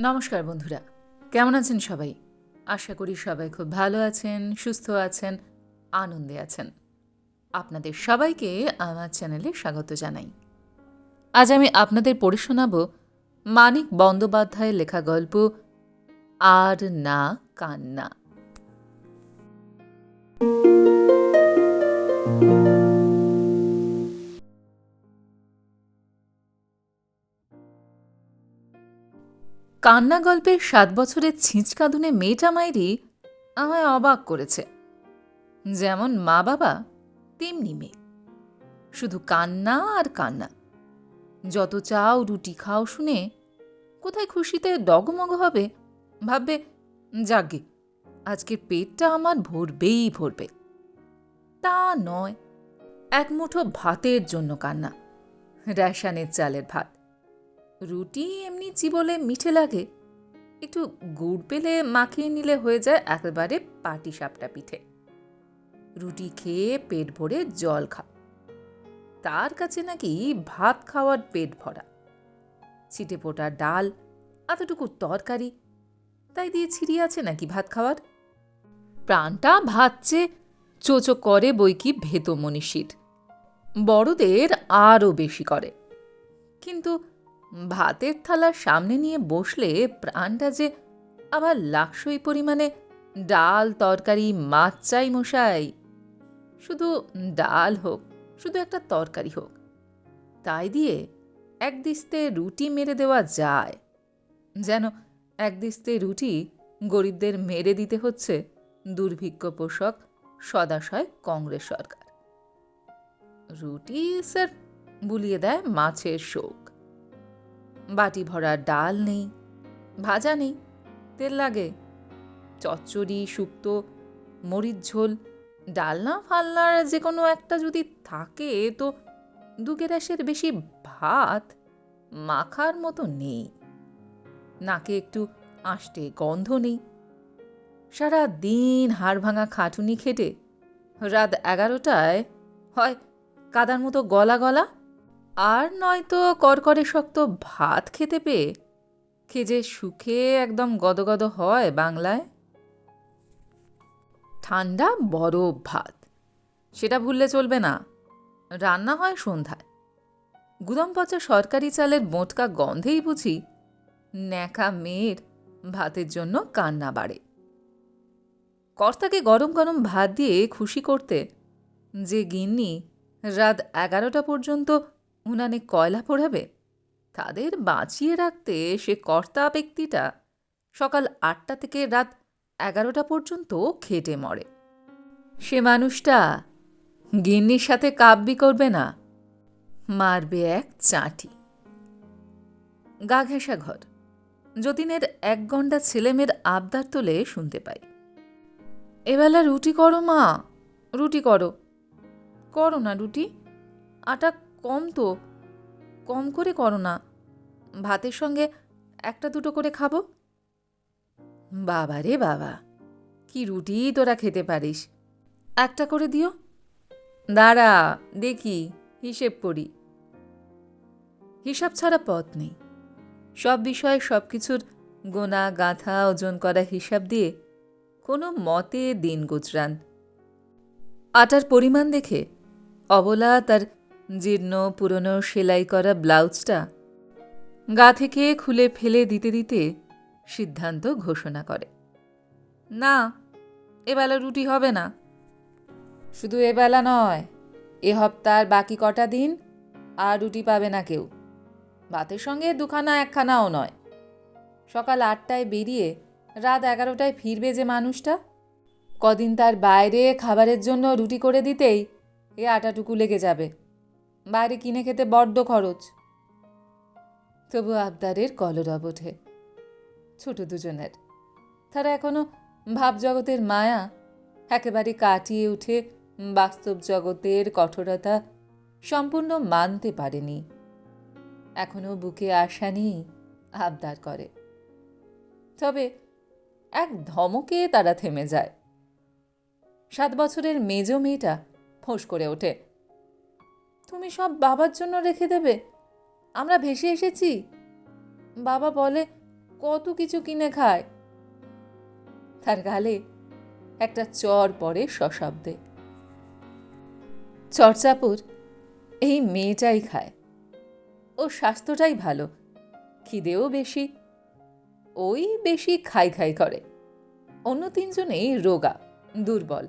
নমস্কার বন্ধুরা, কেমন আছেন সবাই? আশা করি সবাই খুব ভালো আছেন, সুস্থ আছেন, আনন্দে আছেন। আপনাদের সবাইকে আমার চ্যানেলে স্বাগত জানাই। আজ আমি আপনাদের পড়ে শোনাব মানিক বন্দ্যোপাধ্যায়ের লেখা গল্প, আর না কান্না। কান্না গল্পের সাত বছরের ছিঁচকাঁদুনে মেয়েটা মাইরি আমায় অবাক করেছে। যেমন মা বাবা, তেমনি মেয়ে। শুধু কান্না আর কান্না। যত চাও রুটি খাও শুনে কোথায় খুশিতে ডগমগ হবে, ভাববে যাগে আজকের পেটটা আমার ভরবেই ভরবে। তা নয়, এক মুঠো ভাতের জন্য কান্না, রেশানের চালের ভাত। রুটি এমনি চিবলে মিঠে লাগে। একটু গুড় পেলে মাখিয়ে নিলে হয়ে যায় একেবারে পাটি সাপটা পিঠে। রুটি খেয়ে পেট ভরে জল খা। তার কাছে নাকি ভাত খাওয়ার পেট ভরা। ছিটে পোটা ডাল, এতটুকু তরকারি, তাই দিয়ে ছিঁড়িয়ে আছে নাকি ভাত খাওয়ার? প্রাণটা ভাতছে, চোচো করে বই কি ভেত মনীষীর বড়দের আরও বেশি করে। কিন্তু ভাতের থালার সামনে নিয়ে বসলে প্রাণটা যে আবার লাক্সই পরিমাণে। ডাল, তরকারি, মাছ চাই মশাই। শুধু ডাল হোক, শুধু একটা তরকারি হোক। তাই দিয়ে এক দিস্তে রুটি মেরে দেওয়া যায়। যেন এক দিস্তে রুটি গরিবদের মেরে দিতে হচ্ছে দুর্ভিক্ষ পোষক সদাশয় কংগ্রেস সরকার। রুটি স্যার, বুলিয়ে দেয় মাছের শোক। বাটি ভরা ডাল নেই, ভাজা নেই, তেল লাগে। চচ্চড়ি, শুক্তো, মরিচ ঝোল, ডালনা, ফালনার যে কোনো একটা যদি থাকে তো দু গ্যাসের বেশি ভাত মাখার মতো নেই। নাকে একটু আষ্টে গন্ধ নেই। সারা দিন হাড় ভাঙা খাটুনি খেটে রাত এগারোটায় হয় কাদার মতো গলা গলা আর নয়তো করকরে শক্ত ভাত খেতে পেয়ে খেজে সুখে একদম গদগদ হয় বাংলায়? ঠান্ডা বরফ ভাত। সেটা ভুললে চলবে না। রান্না হয় সন্ধ্যায়। গুদম পচা সরকারি চালের মোটকা গন্ধেই বুঝি ন্যাকা মেয়ের ভাতের জন্য কান্না বাড়ে। কর্তাকে গরম গরম ভাত দিয়ে খুশি করতে যে গিন্নি রাত এগারোটা পর্যন্ত উনানে কয়লা পোড়াবে? তাদের বাঁচিয়ে রাখতে সে কর্তা ব্যক্তিটা সকাল আটটা থেকে রাত এগারোটা পর্যন্ত খেটে মরে। সে মানুষটা গিন্নির সাথে কাব্যি করবে না, মারবে এক চাঁটি। গা ঘেঁষা ঘর, যতীনের এক ঘণ্টা ছেলেমেয়ের আবদার তোলে শুনতে পাই। এবেলা রুটি করো মা, রুটি করো। করো না রুটি, আটা কম তো, কম করে করো না। ভাতের সঙ্গে একটা দুটো করে খাব? বাবা রে বাবা, কি রুটি তোরা খেতে পারিস? একটা করে দিও। দাঁড়া, দেখি, হিসেব করি। হিসাব ছাড়া পথ নেই। সব বিষয়ে সব কিছুর গোনা গাঁথা ওজন করা হিসাব দিয়ে কোনো মতে দিন গুজরান। আটার পরিমাণ দেখে অবলা তার জীর্ণ, পুরনো সেলাই করা ব্লাউজটা গা থেকে খুলে ফেলে দিতে দিতে সিদ্ধান্ত ঘোষণা করে। না, এবেলা রুটি হবে না। শুধু এবেলা নয়, এ হপ্তার বাকি কটা দিন আর রুটি পাবে না কেউ। ভাতের সঙ্গে দুখানা, একখানাও নয়। সকাল আটটায় বেরিয়ে রাত এগারোটায় ফিরবে যে মানুষটা। কদিন তার বাইরে খাবারের জন্য রুটি করে দিতেই এ আটাটুকু লেগে যাবে। বাইরে কিনে খেতে বড্ড খরচ। তবু আবদারের কলরব ওঠে, ছোট দুজনের। তারা এখনও ভাবজগতের মায়া, একেবারে কাটিয়ে উঠে বাস্তব জগতের কঠোরতা সম্পূর্ণ মানতে পারেনি। এখনও বুকে আশা নেই আবদার করে। তবে এক ধমকে তারা থেমে যায়। সাত বছরের মেজ মেয়েটা ফোঁস করে ওঠে। তুমি সব বাবার জন্য রেখে দেবে? আমরা ভেসে এসেছি। বাবা বলে, কত কিছু কিনে খায়। তার গালে একটা চর পড়ে সশব্দে। চর্চাপুর, এই মেয়েটাই খায়। ও স্বাস্থ্যটাই ভালো, খিদেও বেশি, ওই বেশি খাই খাই করে। অন্য তিনজনেই রোগা, দুর্বল।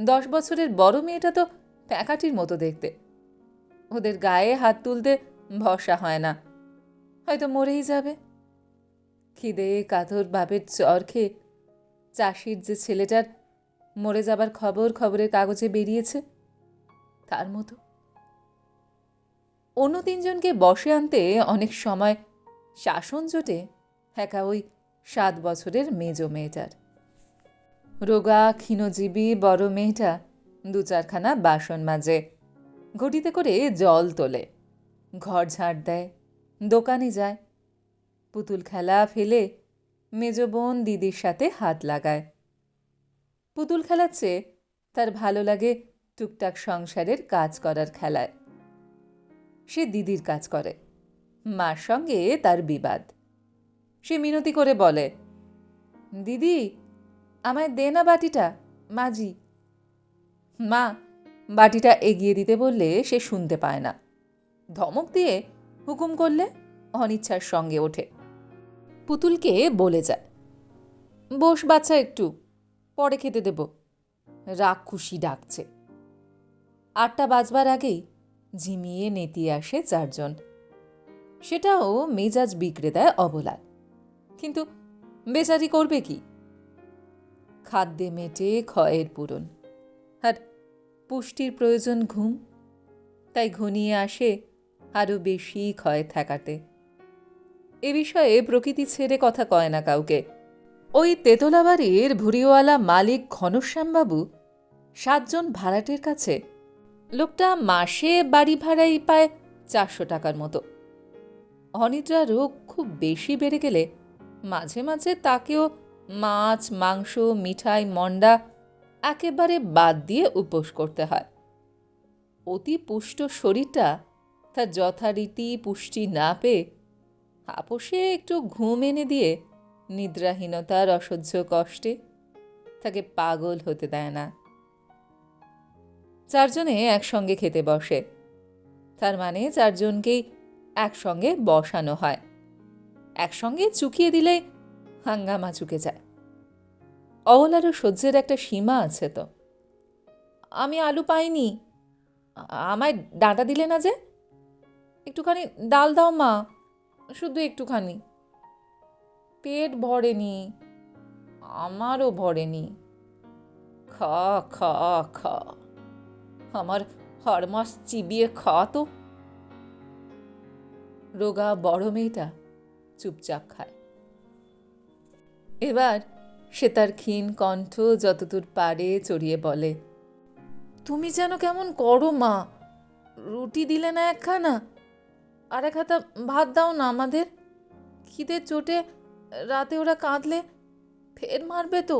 দশ বছরের বড় মেয়েটা তো প্যাকাটির মতো দেখতে। ওদের গায়ে হাত তুলতে ভরসা হয় না। হয়তো মরেই যাবে। খিদে, কাতর, বাপের চর খেয়ে চাষির যে ছেলেটার মরে যাবার খবর খবরের কাগজে বেরিয়েছে, তার মতো। অন্য তিনজনকে বসে আনতে অনেক সময় শাসন জোটে একা ওই সাত বছরের মেজ মেয়েটার। রোগা, ক্ষীণজীবী, বড় মেয়েটা দু চারখানা বাসন মাজে। ঘটিতে করে জল তোলে। ঘর ঝাড় দেয়, দোকানে যায়। পুতুল খেলা ফেলে মেজ বোন দিদির সাথে হাত লাগায়। পুতুল খেলার চেয়ে তার ভালো লাগে টুকটাক সংসারের কাজ করার খেলায়। সে দিদির কাজ করে, মার সঙ্গে তার বিবাদ। সে মিনতি করে বলে, দিদি, আমায় দে না বাটিটা, মাজি। মা বাটিটা এগিয়ে দিতে বললে সে শুনতে পায় না। ধমক দিয়ে হুকুম করলে অনিচ্ছার সঙ্গে ওঠে। পুতুলকে বলে যায়, বস বাচ্চা একটু, পরে খেতে দেব। খুশি ডাকছে। আটটা বাজবার আগেই ঝিমিয়ে নেতিয়ে আসে চারজন। সেটাও মেজাজ বিগড়ে দেয় অবলার কিন্তু বেচারি করবে কি? খাদ্যে মেটে ক্ষয়ের পূরণ। আর পুষ্টির প্রয়োজন ঘুম। তাই ঘনিয়ে আসে আরও বেশি ক্ষয় ঠেকাতে। এ বিষয়ে প্রকৃতি ছেড়ে কথা কয় না কাউকে। ওই তেতলা বাড়ির ভুরিওয়ালা মালিক ঘনশ্যামবাবু সাতজন ভাড়াটের কাছে লোকটা মাসে বাড়ি ভাড়াই পায় চারশো টাকার মতো। অনিদ্রা রোগ খুব বেশি বেড়ে গেলে মাঝে মাঝে তাকেও মাছ, মাংস, মিঠাই, মন্ডা একেবারে বাদ দিয়ে উপোস করতে হয়। অতি পুষ্ট শরীরটা তার যথারীতি পুষ্টি না পেয়ে আপোষে একটু ঘুম এনে দিয়ে নিদ্রাহীনতার অসহ্য কষ্টে তাকে পাগল হতে দেয় না। চারজনে একসঙ্গে খেতে বসে। তার মানে চারজনকেই একসঙ্গে বসানো হয়। একসঙ্গে চুকিয়ে দিলে হাঙ্গামা চুকে যায়। অবলারও সহ্যের একটা সীমা আছে তো। আমি আলু পাইনি। আমায় ডাঁটা দিলে না যে? একটুখানি ডাল দাও মা, শুধু একটুখানি। পেট ভরেনি, আমারও ভরেনি। খা খা খা। আমার হরমাস চিবিয়ে খা তো। রোগা বড় মেয়েটা চুপচাপ খায়। এবার সে তার ক্ষীণ কণ্ঠ যতদূর পারে চড়িয়ে বলে, তুমি যেন কেমন করো মা, রুটি দিলে না একখানা? আর এক হাতা ভাত দাও না আমাদের, খিদের চোটে রাতে ওরা কাঁদলে ফের মারবে তো?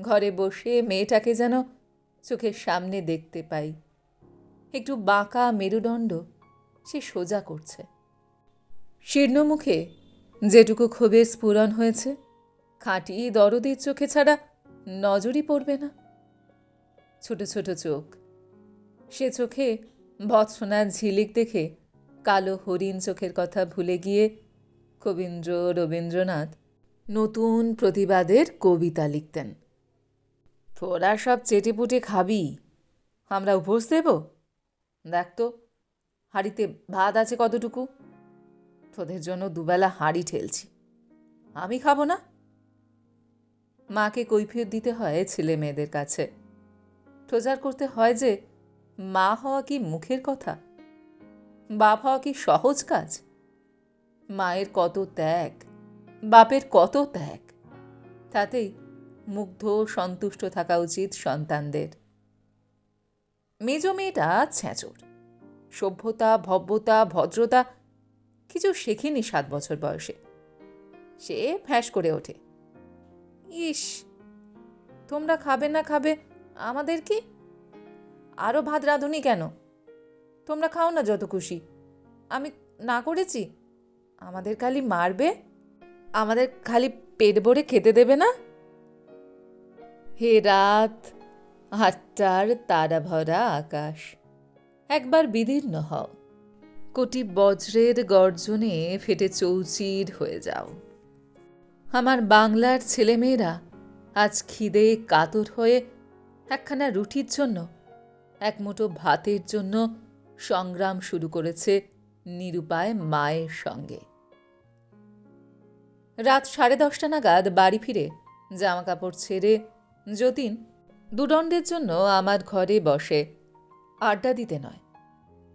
ঘরে বসে মেয়েটাকে যেন চোখের সামনে দেখতে পাই। একটু বাঁকা মেরুদণ্ড সে সোজা করছে। শীর্ণ মুখে যেটুকু ক্ষোভের স্ফুরণ হয়েছে খাঁটি দরদের চোখে ছাড়া নজরই পড়বে না। ছোট ছোট চোখ। সে চোখে ভৎসনার ঝিলিক দেখে কালো হরিণ চোখের কথা ভুলে গিয়ে কবীন্দ্র রবীন্দ্রনাথ নতুন প্রতিবাদের কবিতা লিখতেন। তোরা সব চেটেপুটে খাবি, আমরা উপোস দেব? দেখ তো, হাঁড়িতে ভাত আছে কতটুকু? তোদের জন্য দুবেলা হাঁড়ি ঠেলছি। আমি খাব না? মাকে কৈফিয়ত দিতে হয় ছেলে মেয়েদের কাছে। প্রচার করতে হয় যে, মা হওয়া কি মুখের কথা? বাপ হওয়া কি সহজ কাজ? মায়ের কত ত্যাগ, বাপের কত ত্যাগ? তাতেই মুগ্ধ, সন্তুষ্ট থাকা উচিত সন্তানদের। মেজ মেয়েটা ছ্যাঁচোর সভ্যতা, ভব্যতা, ভদ্রতা, কিছু শেখেনি সাত বছর বয়সে। সে ফ্যাঁস করে ওঠে। ইস, তোমরা খাবে না খাবে আমাদের কি? আরও ভাত রাঁধুনি কেন? তোমরা খাও না যত খুশি। আমি না করেছি? আমাদের খালি মারবে? আমাদের খালি পেট ভরে খেতে দেবে না? হে রাত, আটটার তারা ভরা আকাশ। একবার বিদীর্ণ হও। কোটি বজ্রের গর্জনে ফেটে চৌচির হয়ে যাও। আমার বাংলার ছেলেমেয়েরা আজ খিদে কাতর হয়ে একখানা রুটির জন্য, এক মুঠো ভাতের জন্য সংগ্রাম শুরু করেছে নিরুপায় মায়ের সঙ্গে। রাত সাড়ে দশটা নাগাদ বাড়ি ফিরে জামা কাপড় ছেড়ে যতীন দুদণ্ডের জন্য আমার ঘরে বসে, আড্ডা দিতে নয়।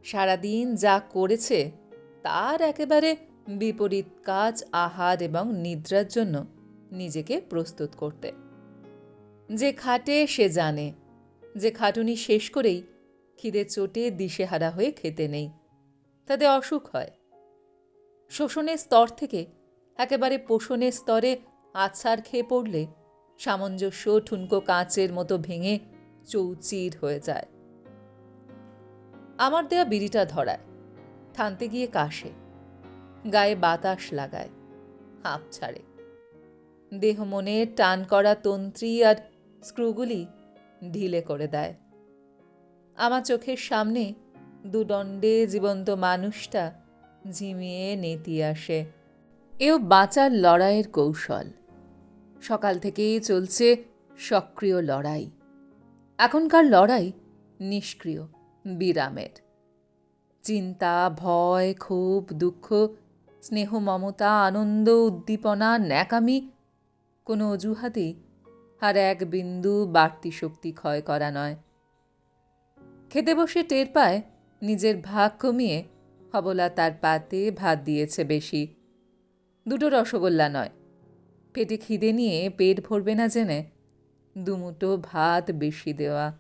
সারাদিন যা করেছে তার একেবারে বিপরীত কাজ, আহার এবং নিদ্রার জন্য নিজেকে প্রস্তুত করতে। যে খাটে সে জানে, যে খাটুনি শেষ করেই খিদে চোটে দিশেহারা হয়ে খেতে নেই, তাতে অসুখ হয়। শোষণের স্তর থেকে একেবারে পোষণের স্তরে আছাড় খেয়ে পড়লে সামঞ্জস্য ঠুনকো কাঁচের মতো ভেঙে চৌচির হয়ে যায়। আমার দেয়া বিড়িটা ধরায়, থানতে গিয়ে কাশে। গায়ে বাতাস লাগায়, হাঁপ ছাড়ে। দেহ মনে টান করা তন্ত্রী আর স্ক্রুগুলি ঢিলে করে দেয়। আমার চোখের সামনে দুদণ্ডে জীবন্ত মানুষটা ঝিমিয়ে নেতি আসে। এও বাঁচার লড়াইয়ের কৌশল। সকাল থেকেই চলছে সক্রিয় লড়াই। এখনকার লড়াই নিষ্ক্রিয়, বিরামের। চিন্তা, ভয়, ক্ষোভ, দুঃখ স্নেহ, মমতা, আনন্দ, উদ্দীপনা, ন্যাকামি, কোনো অজুহাতেই আর এক বিন্দু বাড়তি শক্তি ক্ষয় করা নয়। খেতে বসে টের পায় নিজের ভাগ কমিয়ে হবলা তার পাতে ভাত দিয়েছে বেশি। দুটো রসগোল্লা নয়। পেটে খিদে নিয়ে পেট ভরবে না জেনে দুমুটো ভাত বেশি দেওয়া।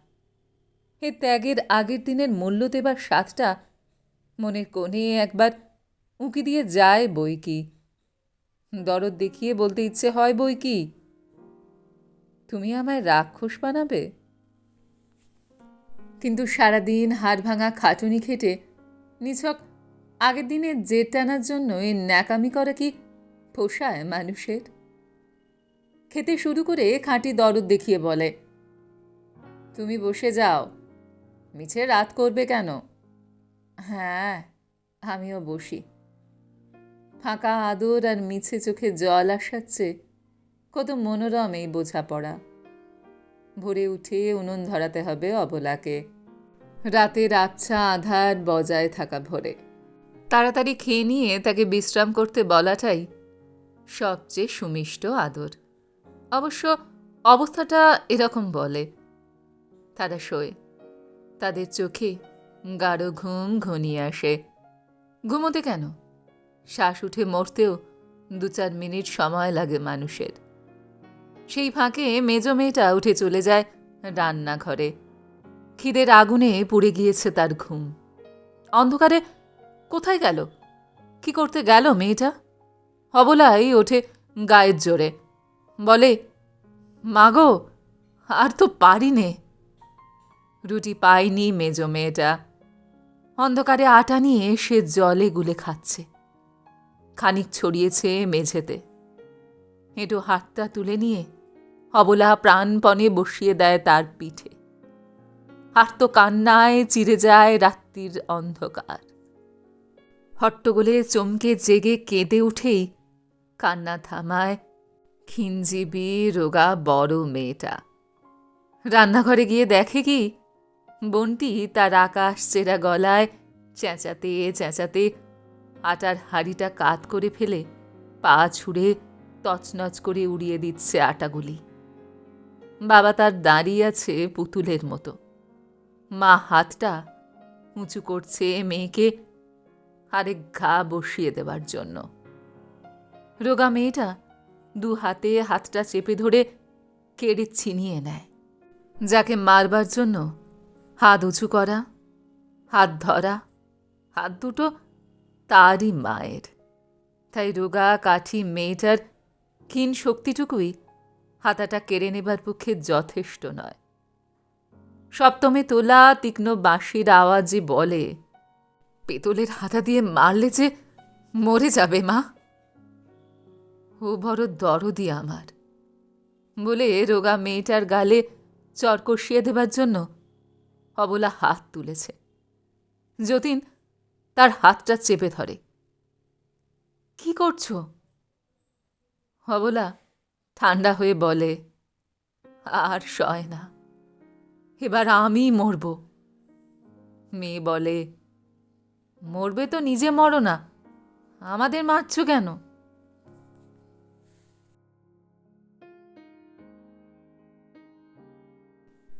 এ ত্যাগের আগের দিনের মূল্য দেবার স্বাদটা মনের কোণে একবার উঁকি দিয়ে যায় বই কি? দরদ দেখিয়ে বলতে ইচ্ছে হয় বই কি? তুমি আমায় রাক্ষস বানাবে? কিন্তু সারাদিন হাড় ভাঙা খাটুনি খেটে নিছক আগের দিনে জেট টানার জন্য এ ন্যাকামি করা কি পোষায় মানুষের? খেতে শুরু করে খাঁটি দরদ দেখিয়ে বলে, তুমি বসে যাও। মিছে রাত করবে কেন? হ্যাঁ আমিও বসি। ফাঁকা আদর আর মিছে চোখে জল আসাচ্ছে, কত মনোরম এই বোঝাপড়া। ভোরে উঠে উনুন ধরাতে হবে অবলাকে। রাতের আচ্ছা আধার বজায় থাকা ভোরে। তাড়াতাড়ি খেয়ে নিয়ে তাকে বিশ্রাম করতে বলাটাই সবচেয়ে সুমিষ্ট আদর। অবশ্য অবস্থাটা এরকম বলে, তারা শোয়, তাদের চোখে গাঢ় ঘুম ঘনিয়ে আসে। ঘুমোতে কেন? শ্বাস উঠে মরতেও দু চার মিনিট সময় লাগে মানুষের। সেই ফাঁকে মেজ মেয়েটা উঠে চলে যায় রান্নাঘরে। খিদের আগুনে পুড়ে গিয়েছে তার ঘুম। অন্ধকারে কোথায় গেল? কি করতে গেল মেয়েটা? অবলাই ওঠে গায়ের জোরে। বলে মাগো আর তো পারি নে। রুটি পায়নি মেজ মেয়েটা। অন্ধকারে আটা নিয়ে সে জলে গুলে খাচ্ছে। খানিক ছড়িয়েছে মেঝেতে। হেঁটো হাতটা তুলে নিয়ে অবলা প্রাণপণে বসিয়ে দেয় তার পিঠে। আর তো কান্নায় চিরে যায় রাত্রির অন্ধকার। হট্টগোলে চমকে জেগে কেঁদে উঠেই কান্না থামায় খিনজিবি রোগা বড় মেয়েটা। রান্নাঘরে গিয়ে দেখে কি, বন্টি তার আকাশ চেরা গলায় চেঁচাতে চেঁচাতে আটার হাড়িটা কাত করে ফেলে পা ছুঁড়ে তছনছ করে উড়িয়ে দিচ্ছে আটাগুলি। বাবা তার দাঁড়িয়ে আছে পুতুলের মতো। মা হাতটা উঁচু করছে মেয়েকে আরেক ঘা বসিয়ে দেবার জন্য। রোগা মেয়েটা দু হাতে হাতটা চেপে ধরে কেড়ে ছিনিয়ে নেয়। যাকে মারবার জন্য হাত উঁচু করা, হাত ধরা, হাত দুটো তারই মায়ের। তাই রোগা, কাঠি, মেয়েটার ক্ষীণ শক্তিটুকুই হাতাটা কেড়ে নেবার পক্ষে যথেষ্ট নয়। সপ্তমে তোলা তীক্ষ্ণ বাঁশির আওয়াজে বলে, পেতলের হাতা দিয়ে মারলে যে মরে যাবে মা। ও বড় দরদি আমার। বলে রোগা মেয়েটার গালে চর কষিয়ে দেবার জন্য অবলা হাত তুলেছে। যতীন তার হাতটা চেপে ধরে। কি করছ? অবলা, ঠান্ডা হয়ে বলে, আর সয় না। এবার আমি মরব। মেয়ে বলে, মরবে তো নিজে মরো না, আমাদের মারছ কেন?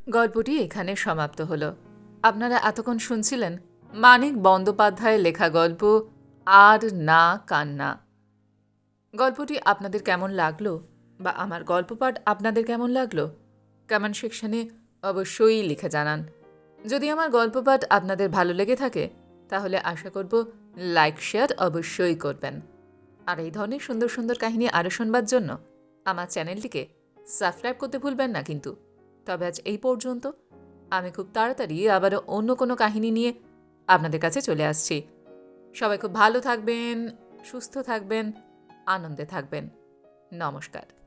গল্পটি এখানে সমাপ্ত হলো। আপনারা এতক্ষণ শুনছিলেন মানিক বন্দ্যোপাধ্যায়ের লেখা গল্প, আর না কান্না গল্পটি আপনাদের কেমন লাগল বা আমার গল্প পাঠ আপনাদের কেমন লাগল কমেন্ট সেকশনে অবশ্যই লিখে জানান। যদি আমার গল্প পাঠ আপনাদের ভালো লেগে থাকে, তাহলে আশা করব লাইক শেয়ার অবশ্যই করবেন। আর এই ধরনের সুন্দর সুন্দর কাহিনী আরও শুনবার জন্য আমার চ্যানেলটিকে সাবস্ক্রাইব করতে ভুলবেন না কিন্তু। তবে আজ এই পর্যন্ত, আমি খুব তাড়াতাড়ি আবারও অন্য কোনো কাহিনী নিয়ে আপনাদের কাছে চলে আসছি। সবাই খুব ভালো থাকবেন সুস্থ থাকবেন আনন্দে থাকবেন। নমস্কার।